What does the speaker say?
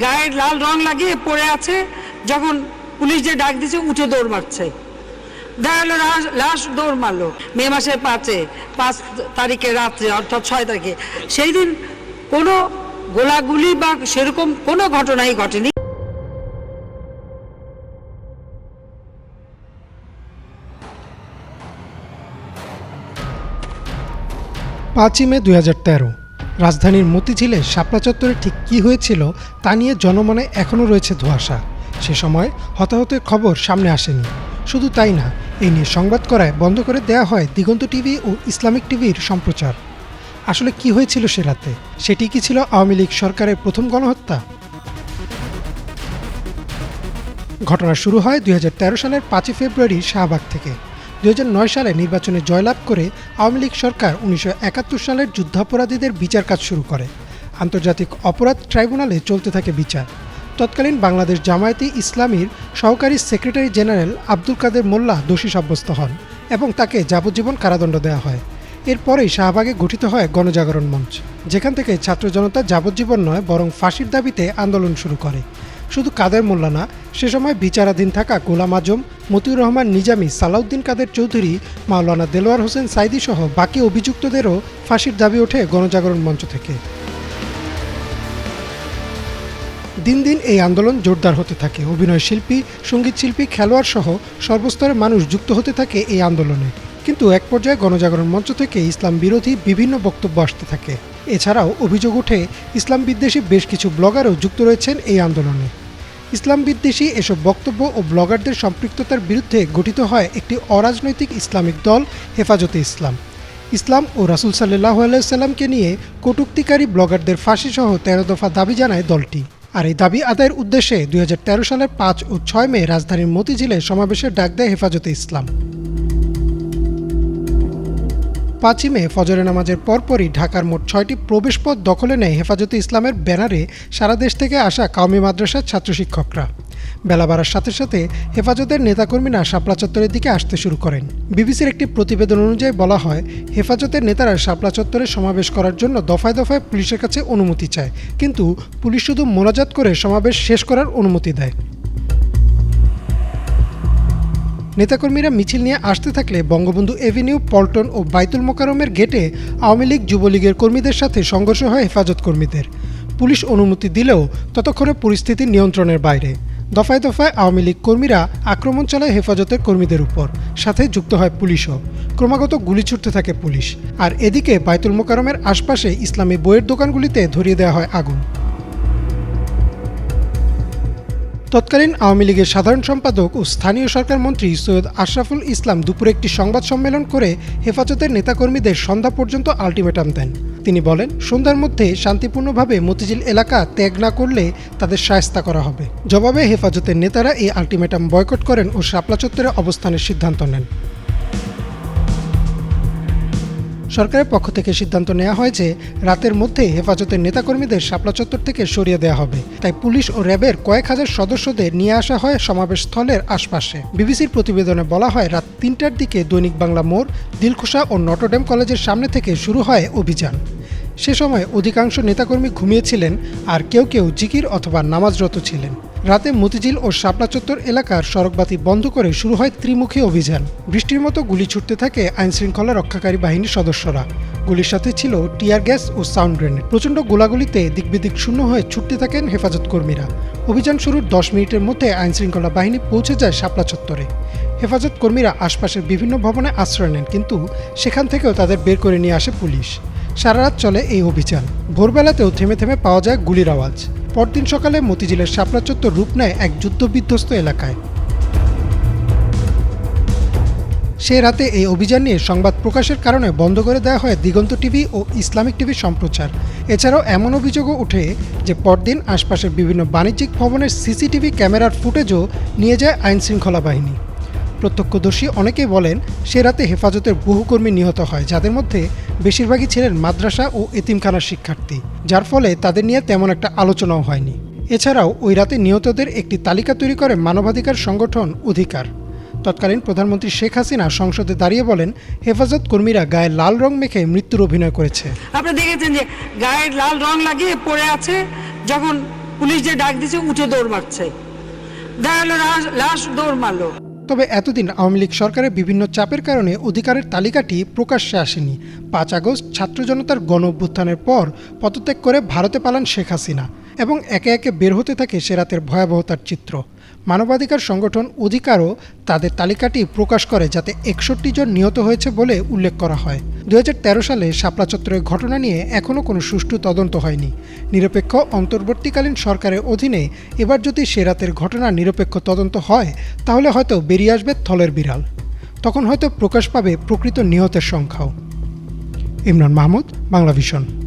গায়ের লাল রং লাগিয়ে পড়ে আছে, যখন পুলিশ যে ডাক দিছে, উঠে দৌড় মারছে। দেখা গেলো লাশ- দৌড় মারলো। মে মাসের পাঁচে, পাঁচ তারিখে রাত্রে, অর্থাৎ ছয় তারিখে। সেই দিন কোনো গোলাগুলি বা সেরকম কোনো ঘটনাই ঘটেনি। পাঁচই মে দুই হাজার তেরো। রাজধানীর মতিঝিলে শাপলা চত্বরে ঠিক কী হয়েছিল তা নিয়ে জনমনে এখনও রয়েছে ধোঁয়াশা। সে সময় হতাহতের খবর সামনে আসেনি। শুধু তাই না, এই নিয়ে সংবাদ করায় বন্ধ করে দেয়া হয় দিগন্ত টিভি ও ইসলামিক টিভির সম্প্রচার। আসলে কি হয়েছিল সে রাতে? সেটি কি ছিল আওয়ামী লীগ সরকারের প্রথম গণহত্যা? ঘটনা শুরু হয় দুই হাজার তেরো সালের পাঁচই ফেব্রুয়ারি শাহবাগ থেকে। দু হাজার নয় সালে নির্বাচনে জয়লাভ করে আওয়ামী লীগ সরকার উনিশশো একাত্তর সালের যুদ্ধাপরাধীদের বিচার কাজ শুরু করে। আন্তর্জাতিক অপরাধ ট্রাইব্যুনালে চলতে থাকে বিচার। তৎকালীন বাংলাদেশ জামায়াতে ইসলামীর সহকারী সেক্রেটারি জেনারেল আব্দুল কাদের মোল্লা দোষী সাব্যস্ত হন এবং তাকে যাবজ্জীবন কারাদণ্ড দেওয়া হয়। এরপরেই শাহবাগে গঠিত হয় গণজাগরণ মঞ্চ, যেখান থেকে ছাত্র জনতা যাবজ্জীবন নয়, বরং ফাঁসির দাবিতে আন্দোলন শুরু করে। শুধু কাদের মোল্লা না সে সময় বিচারাধীন থাকা গোলাম আজম, মতিউর রহমান নিজামী, সালাউদ্দিন কাদের চৌধুরী, মাওলানা দেলোয়ার হোসেন সাইদি সহ বাকি অভিযুক্তদেরও ফাঁসির দাবি ওঠে গণজাগরণ মঞ্চ থেকে। দিন দিন এই আন্দোলন জোরদার হতে থাকে। অভিনয় শিল্পী, সংগীত শিল্পী, খেলোয়াড় সহ সর্বস্তরের মানুষ যুক্ত হতে থাকে এই আন্দোলনে। কিন্তু এক পর্যায়ে গণজাগরণ মঞ্চ থেকে ইসলাম বিরোধী বিভিন্ন বক্তব্য আসতে থাকে। এছাড়াও অভিযোগ ওঠে, ইসলাম বিদ্বেষী বেশ কিছু ব্লগারও যুক্ত রয়েছেন এই আন্দোলনে। ইসলাম বিদ্বেষী এসব বক্তব্য ও ব্লগারদের সম্পৃক্ততার বিরুদ্ধে গঠিত হয় একটি অরাজনৈতিক ইসলামিক দল, হেফাজতে ইসলাম। ইসলাম ও রাসুল সাল্লাহ আলাইসাল্লামকে নিয়ে কটুক্তিকারী ব্লগারদের ফাঁসিসহ তেরো দফা দাবি জানায় দলটি। আর এই দাবি আদায়ের উদ্দেশ্যে দুই হাজার তেরো সালের পাঁচ ও ছয় মে রাজধানীর মতিঝিলে সমাবেশের ডাক দেয় হেফাজতে ইসলাম। পাঁচই মে ফজরে নামাজের পরপরই ঢাকার মোট ছয়টি প্রবেশপথ দখলে নেয় হেফাজতে ইসলামের ব্যানারে সারা দেশ থেকে আসা কাউমি মাদ্রাসার ছাত্র শিক্ষকরা। বেলা বাড়ার সাথে সাথে হেফাজতের নেতাকর্মীরা শাপলা চত্বরের দিকে আসতে শুরু করেন। বিবিসির একটি প্রতিবেদন অনুযায়ী বলা হয়, হেফাজতের নেতারা শাপলা চত্বরে সমাবেশ করার জন্য দফায় দফায় পুলিশের কাছে অনুমতি চায়, কিন্তু পুলিশ শুধু মোনাজাত করে সমাবেশ শেষ করার অনুমতি দেয়। নেতাকর্মীরা মিছিল নিয়ে আসতে থাকলে বঙ্গবন্ধু এভিনিউ, পল্টন ও বাইতুল মোকারমের গেটে আওয়ামী লীগ, যুবলীগের কর্মীদের সাথে সংঘর্ষ হয় হেফাজত কর্মীদের। পুলিশ অনুমতি দিলেও ততক্ষণে পরিস্থিতি নিয়ন্ত্রণের বাইরে। দফায় দফায় আওয়ামী লীগ কর্মীরা আক্রমণ চালায় হেফাজতের কর্মীদের উপর। সাথে যুক্ত হয় পুলিশও। ক্রমাগত গুলি ছুটতে থাকে পুলিশ। আর এদিকে বাইতুল মোকারমের আশপাশে ইসলামী বইয়ের দোকানগুলিতে ধরিয়ে দেওয়া হয় আগুন। তৎকালীন আওয়ামী লীগের সাধারণ সম্পাদক ও স্থানীয় সরকার মন্ত্রী সৈয়দ আশরাফুল ইসলাম দুপুরে একটি সংবাদ সম্মেলন করে হেফাজতের নেতাকর্মীদের সন্ধ্যা পর্যন্ত আলটিমেটাম দেন। তিনি বলেন, সন্ধ্যার মধ্যে শান্তিপূর্ণভাবে মতিঝিল এলাকা ত্যাগ না করলে তাদের সায়স্তা করা হবে। জবাবে হেফাজতের নেতারা এই আলটিমেটাম বয়কট করেন ও শাপলা চত্বরে অবস্থানের সিদ্ধান্ত নেন। সরকারের পক্ষ থেকে সিদ্ধান্ত নেওয়া হয় যে রাতের মধ্যে হেফাজতের নেতাকর্মীদের শাপলা চত্বর থেকে সরিয়ে দেওয়া হবে। তাই পুলিশ ও র্যাবের কয়েক হাজার সদস্যদের নিয়ে আসা হয় সমাবেশ স্থলের আশপাশে। বিবিসির প্রতিবেদনে বলা হয়, রাত তিনটার দিকে দৈনিক বাংলা মোড় দিলখুশা ও নটরডেম কলেজের সামনে থেকে শুরু হয় অভিযান। সে সময় অধিকাংশ নেতাকর্মী ঘুমিয়েছিলেন আর কেউ কেউ জিকির অথবা নামাজরত ছিলেন। রাতে মতিঝিল ও শাপলা চত্বর এলাকার সড়কবাতি বন্ধ করে শুরু হয় ত্রিমুখী অভিযান। বৃষ্টির মতো গুলি ছুটতে থাকে আইনশৃঙ্খলা রক্ষাকারী বাহিনীর সদস্যরা। গুলির সাথে ছিল টিয়ার গ্যাস ও সাউন্ড গ্রেনেড। প্রচণ্ড গোলাগুলিতে দিকবিদিক শূন্য হয়ে ছুটতে থাকেন হেফাজত কর্মীরা। অভিযান শুরুর দশ মিনিটের মধ্যে আইনশৃঙ্খলা বাহিনী পৌঁছে যায় শাপলা চত্বরে। হেফাজত কর্মীরা আশপাশের বিভিন্ন ভবনে আশ্রয় নেন, কিন্তু সেখান থেকেও তাদের বের করে নিয়ে আসে পুলিশ। সারা রাত চলে এই অভিযান। ভোরবেলাতেও থেমে থেমে পাওয়া যায় গুলির আওয়াজ। পরদিন সকালে মতিঝিলের শাপলা চত্বর রূপ নেয় এক যুদ্ধবিধ্বস্ত এলাকায়। সে রাতে এই অভিযান নিয়ে সংবাদ প্রকাশের কারণে বন্ধ করে দেওয়া হয় দিগন্ত টিভি ও ইসলামিক টিভির সম্প্রচার। এছাড়াও এমন অভিযোগও ওঠে যে পরদিন আশপাশের বিভিন্ন বাণিজ্যিক ভবনের সিসিটিভি ক্যামেরার ফুটেজও নিয়ে যায় আইনশৃঙ্খলা বাহিনী। প্রত্যক্ষদর্শী অনেকেই বলেন, সে রাতে হেফাজতের বহু কর্মী নিহত হয়, যাদের মধ্যে বেশিরভাগই ছিলেন মাদ্রাসা ও এতিমখানার শিক্ষার্থী, যার ফলে তাদের নিয়ে তেমন একটা আলোচনাও হয়নি। এছাড়াও, ওই রাতে নিহতদের একটি তালিকা তৈরি করে মানবাধিকার সংগঠন অধিকার। তৎকালীন প্রধানমন্ত্রী শেখ হাসিনা সংসদে দাঁড়িয়ে বলেন, হেফাজত কর্মীরা গায়ে লাল রং মেখে মৃত্যুর অভিনয় করেছে। আপনি দেখেছেন যে গায়ে লাল রং লাগিয়ে পড়ে আছে, যখন পুলিশ যে ডাক দিছে, উঠে দৌড় মারছে। দেখা লাশ দৌড় মারলো। তবে এতদিন আওয়ামী লীগ সরকারের বিভিন্ন চাপের কারণে অধিকারের তালিকাটি প্রকাশ্যে আসেনি। পাঁচ আগস্ট ছাত্র জনতার গণ অভ্যুত্থানের পর পদত্যাগ করে ভারতে পালান শেখ হাসিনা এবং একে একে বের হতে থাকে সে রাতের ভয়াবহতার চিত্র। মানবাধিকার সংগঠন অধিকারও তাদের তালিকাটি প্রকাশ করে যাতে একষট্টি জন নিহত হয়েছে বলে উল্লেখ করা হয়। দু হাজার তেরো সালে শাপলা চত্বরের ঘটনা নিয়ে এখনও কোনো সুষ্ঠু তদন্ত হয়নি। নিরপেক্ষ অন্তর্বর্তীকালীন সরকারের অধীনে এবার যদি সে রাতের ঘটনা নিরপেক্ষ তদন্ত হয়, তাহলে হয়তো বেরিয়ে আসবে থলের বিড়াল। তখন হয়তো প্রকাশ পাবে প্রকৃত নিহতের সংখ্যাও। ইমরান মাহমুদ বাংলা ভিশন